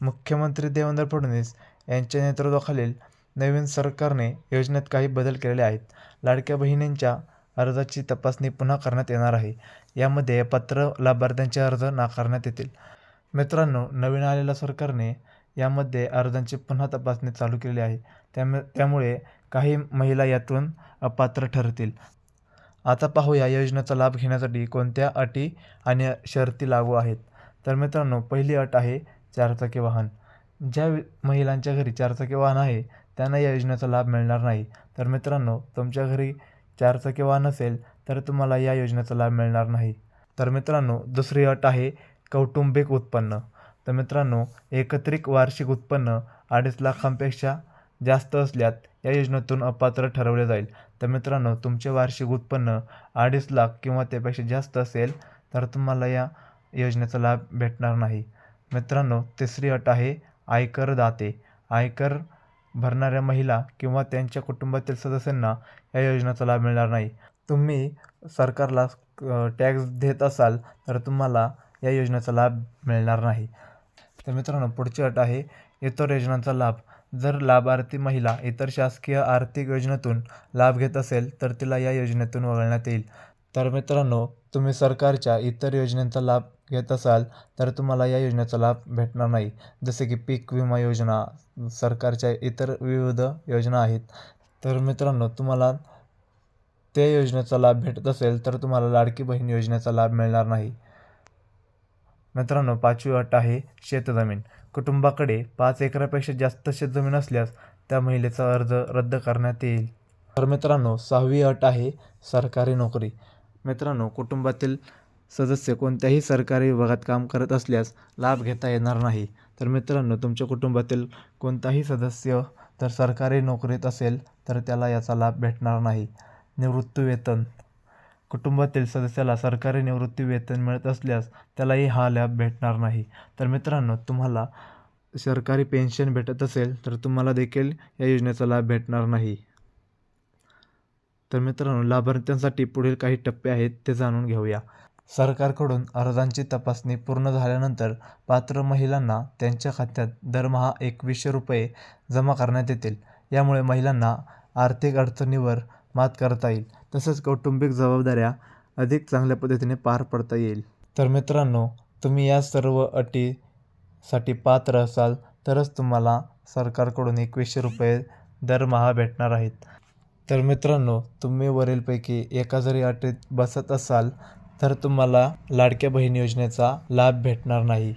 मुख्यमंत्री देवेंद्र फडणवीस यांच्या नेतृत्वाखालील नवीन सरकारने योजनेत काही बदल केलेले आहेत. लाडक्या बहिणींच्या अर्जाची तपासणी पुन्हा करण्यात येणार आहे. यामध्ये पात्र लाभार्थ्यांचे अर्ज नाकारण्यात येतील. मित्रांनो नवीन आलेल्या सरकारने यामध्ये अर्जांची पुन्हा तपासणी चालू केली आहे. त्यामुळे त्यामुळे काही महिला यातून अपात्र ठरतील. आता पाहूया या योजनेचा लाभ घेण्यासाठी कोणत्या अटी आणि शर्ती लागू आहेत. तर मित्रांनो पहिली अट आहे चारचाकी वाहन. ज्या महिलांच्या घरी चारचाकी वाहन आहे त्यांना या योजनेचा लाभ मिळणार नाही. तर मित्रांनो तुमच्या घरी चारचाकी वाहन असेल तर तुम्हाला या योजनेचा लाभ मिळणार नाही. तर मित्रांनो दुसरी अट आहे कौटुंबिक उत्पन्न. तर मित्रांनो एकत्रित वार्षिक उत्पन्न अडीच लाखांपेक्षा जास्त असल्यात या योजनेतून अपात्र ठरवले जाईल. तर मित्रांनो तुमचे वार्षिक उत्पन्न अडीच लाख किंवा त्यापेक्षा जास्त असेल तर तुम्हाला या योजनेचा लाभ भेटणार नाही. मित्रांनो तिसरी अट आहे आयकर दाते आयकर भरणाऱ्या महिला किंवा त्यांच्या कुटुंबातील सदस्यांना या योजनेचा लाभ मिळणार नाही. तुम्ही सरकारला टॅक्स देत असाल तर तुम्हाला या योजनेचा लाभ मिळणार नाही. तर मित्रांनो पुढची अट आहे इतर योजनांचा लाभ. जर लाभार्थी महिला इतर शासकीय आर्थिक योजनेतून लाभ घेत असेल तर तिला या योजनेतून वगळण्यात येईल. तर मित्रांनो तुम्ही सरकारच्या इतर योजनेचा लाभ घेत असाल तर तुम्हाला या योजनेचा लाभ भेटणार नाही. जसे की पीक विमा योजना सरकारच्या इतर विविध योजना आहेत. तर मित्रांनो तुम्हाला त्या योजनेचा लाभ भेटत असेल तर तुम्हाला लाडकी बहीण योजनेचा लाभ मिळणार नाही. मित्रांनो पाचवी अट आहे शेतजमीन. कुटुंबाकडे पाच एकरापेक्षा जास्त शेतजमीन असल्यास त्या महिलेचा अर्ज रद्द करण्यात येईल. तर मित्रांनो सहावी अट आहे सरकारी नोकरी. मित्रांनो कुटुंबातील सदस्य कोणत्याही सरकारी विभागात काम करत असल्यास लाभ घेता येणार नाही. तर मित्रांनो तुमच्या कुटुंबातील कोणताही सदस्य जर सरकारी नोकरीत असेल तर त्याला याचा लाभ भेटणार नाही. निवृत्तीवेतन कुटुंबातील सदस्याला सरकारी निवृत्ती वेतन मिळत असल्यास त्यालाही हा लाभ भेटणार नाही. तर मित्रांनो तुम्हाला सरकारी पेन्शन भेटत असेल तर तुम्हाला देखील या योजनेचा लाभ भेटणार नाही. तर मित्रांनो लाभार्थ्यांसाठी पुढील काही टप्पे आहेत ते जाणून घेऊया. सरकारकडून अर्जांची तपासणी पूर्ण झाल्यानंतर पात्र महिलांना त्यांच्या खात्यात दरमहा एकवीसशे रुपये जमा करण्यात येतील. यामुळे महिलांना आर्थिक अडचणीवर मात करता येईल. तसंच कौटुंबिक जबाबदाऱ्या अधिक चांगल्या पद्धतीने पार पडता येईल. तर मित्रांनो तुम्ही या सर्व अटीसाठी पात्र असाल तरच तुम्हाला सरकारकडून एकवीसशे रुपये दरमहा भेटणार आहेत. तर मित्रांनो तुम्ही वरीलपैकी एका जरी अटीत बसत असाल तर तुम्हाला लाडक्या बहीण योजनेचा लाभ भेटणार नाही.